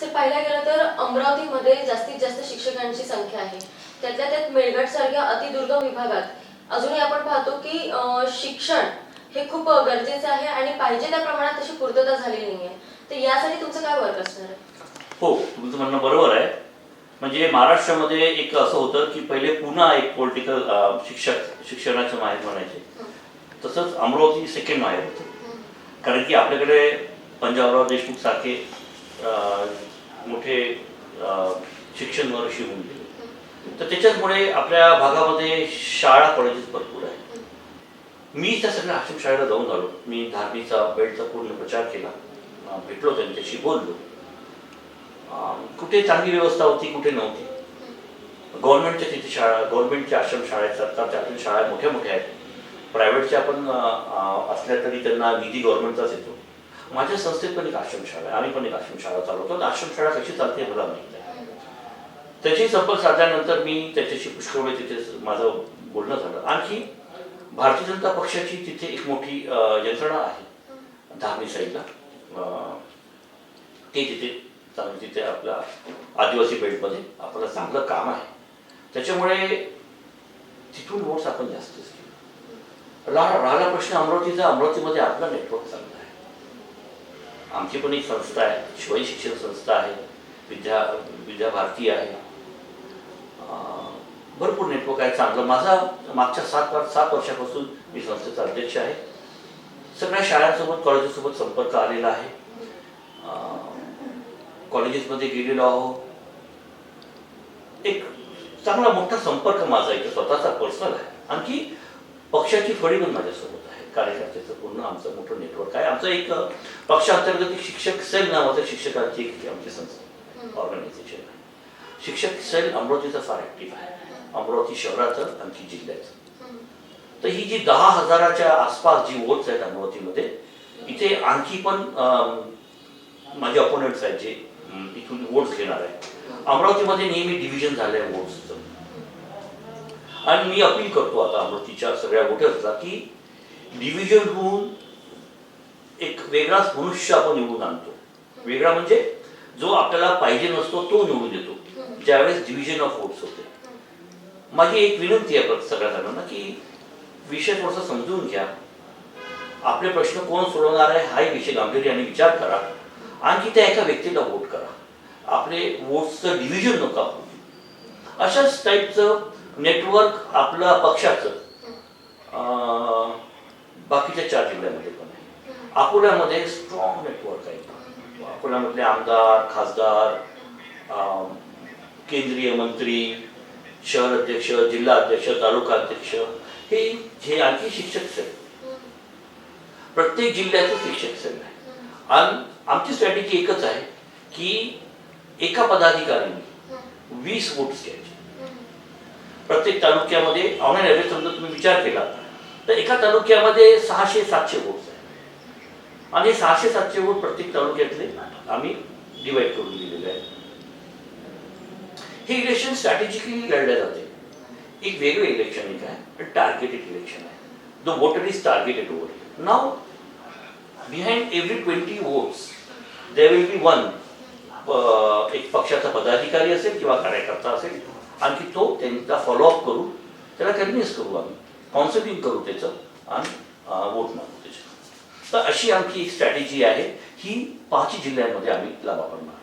Sir पाहायला गेलं तर अमरावतीमध्ये जास्तीत जास्त शिक्षकांची संख्या आहे. त्यातल्या त्यात मेळघाट सारख्या अतिदुर्गम विभागात अजूनही आपण पाहतो की शिक्षण हे खूप गरजेचं आहे आणि पाहिजे त्या प्रमाणात तशी पूर्तता झालेली नाही आहे तर यासाठी तुमचं काय वर्क असणार आहे? हो तुमचं म्हणणं बरोबर आहे. म्हणजे महाराष्ट्रामध्ये एक असं होतं की पहिले पुन्हा एक पॉलिटिकल शिक्षक शिक्षणाचं माहेर म्हणायचे. तसंच अमरावती सेकंड माहेर होतं. कारण की आपल्याकडे पंजाबराव देशमुख सारखे मोठे शिक्षण महर्षी होऊन गेले. तर त्याच्याचमुळे आपल्या भागामध्ये शाळा कॉलेजेस भरपूर आहे. मी त्या सगळ्या आश्रमशाळेला जाऊन आलो. मी धार्मीचा बेडचा पूर्ण प्रचार केला. भेटलो त्यांच्याशी बोललो. कुठे चांगली व्यवस्था होती कुठे नव्हती. गव्हर्नमेंटच्या तिथे शाळा गव्हर्नमेंटच्या आश्रमशाळा आहेत सरकारच्या आश्रम शाळा मोठ्या मोठ्या आहेत. प्रायव्हेटच्या पण असल्या तरी त्यांना निधी गव्हर्नमेंटचाच येतो. माझ्या संस्थेत पण एक आश्रमशाळा आहे. आम्ही पण एक आश्रमशाळा चालवतो आश्रमशाळा कशी चालते मला माहिती आहे त्याची संपर्क साधल्यानंतर मी त्याच्याशी पुष्कळ तिथे माझं बोलणं झालं. आणखी भारतीय जनता पक्षाची तिथे एक मोठी यंत्रणा आहे धामी साईडला. ते तिथे चांगलं तिथे आपल्या आदिवासी बेल्टमध्ये आपलं चांगलं काम आहे. त्याच्यामुळे तिथून वोट्स आपण जास्त राहिला प्रश्न अमरावतीचा अमरावतीमध्ये आपला नेटवर्क चांगला आहे. आमची पण एक संस्था आहे. शिवाई शिक्षण संस्था आहे. विद्या विद्या भारती आहे. भरपूर नेटवर्क आहे चांगलं. माझा मागच्या सात वर सात वर्षापासून मी संस्थेचा अध्यक्ष आहे. सगळ्या शाळांसोबत कॉलेजेसोबत संपर्क आलेला आहे. कॉलेजेसमध्ये गेलेलो आहो एक चांगला मोठा संपर्क माझा इथे स्वतःचा पर्सनल आहे. आणखी पक्षाची फळी पण माझ्यासोबत आहे. कार्यकर्त्याचं पूर्ण आमचं मोठं नेटवर्क आहे. आमचं एक पक्षांतर्गत शिक्षक सेल नावाचं शिक्षकांची एक आमची संस्था ऑर्गनायझेशन आहे. शिक्षक सेल अमरावतीचा फार ऍक्टिव्ह आहे. अमरावती शहराचं आणखी जिल्ह्याचं. तर ही जी दहा हजाराच्या आसपास जी वोट्स आहेत अमरावतीमध्ये इथे आणखी पण माझे अपोनंट्स आहेत जे इथून वोट्स घेणार आहेत. अमरावतीमध्ये नेहमी डिव्हिजन झालंय वोट्सचं आणि मी अपील करतो आता अमरावतीच्या सगळ्या वोटर्सला की डिव्हिजन होऊन एक वेगळाच मनुष्य आपण निवडून आणतो. वेगळा म्हणजे जो आपल्याला पाहिजे नसतो तो निवडून येतो ज्यावेळेस डिव्हिजन ऑफ वोट्स होते. माझी एक विनंती आहे सगळ्या जणांना की विषय थोडासा समजून घ्या. आपले प्रश्न कोण सोडवणार आहे हाही विषय गांभीर्याने विचार करा. आणखी त्या एका व्यक्तीला वोट करा. आपले वोट्सचं डिव्हिजन नका होऊ. अशाच टाईपचं नेटवर्क आपलं पक्षाचं चार जिल्ह्यामध्ये पण आहे. अकोल्यामध्ये स्ट्रॉंग नेटवर्क आहे. अकोल्यामधले आमदार खासदार अं, केंद्रीय मंत्री शहर अध्यक्ष जिल्हा अध्यक्ष तालुका अध्यक्ष हे हे आणखी शिक्षक सेल प्रत्येक जिल्ह्याचं शिक्षक सेल आहे. आणि आमची स्ट्रॅटेजी एकच आहे की एका पदाधिकाऱ्यांनी वीस वोट्स घ्यायचे. प्रत्येक तालुक्यामध्ये ऑनलाईन ॲव्हरेज समजा तुम्ही विचार केला तर एका तालुक्यामध्ये सहाशे सातशे वोट्स आहेत. आणि सहाशे सातशे वोट प्रत्येक तालुक्यातले आम्ही डिवाइड करून दिलेले आहेत. हे इलेक्शन स्ट्रॅटेजिकली लढले जाते. एक वेगळं इलेक्शन एक आहे टार्गेटेड इलेक्शन आहे. The voter is targeted over now behind every twenty votes they will be one एक पक्षाचा पदाधिकारी असेल किंवा कार्यकर्ता असेल आणखी तो त्यांचा फॉलोअप करू त्याला कन्व्हिन्स करू आम्ही. काउन्सिलिंग करू त्याचं आणि वोट मागू त्याचं. तर अशी आमची एक स्ट्रॅटेजी आहे. ही पाच जिल्ह्यांमध्ये आम्ही लागू करणार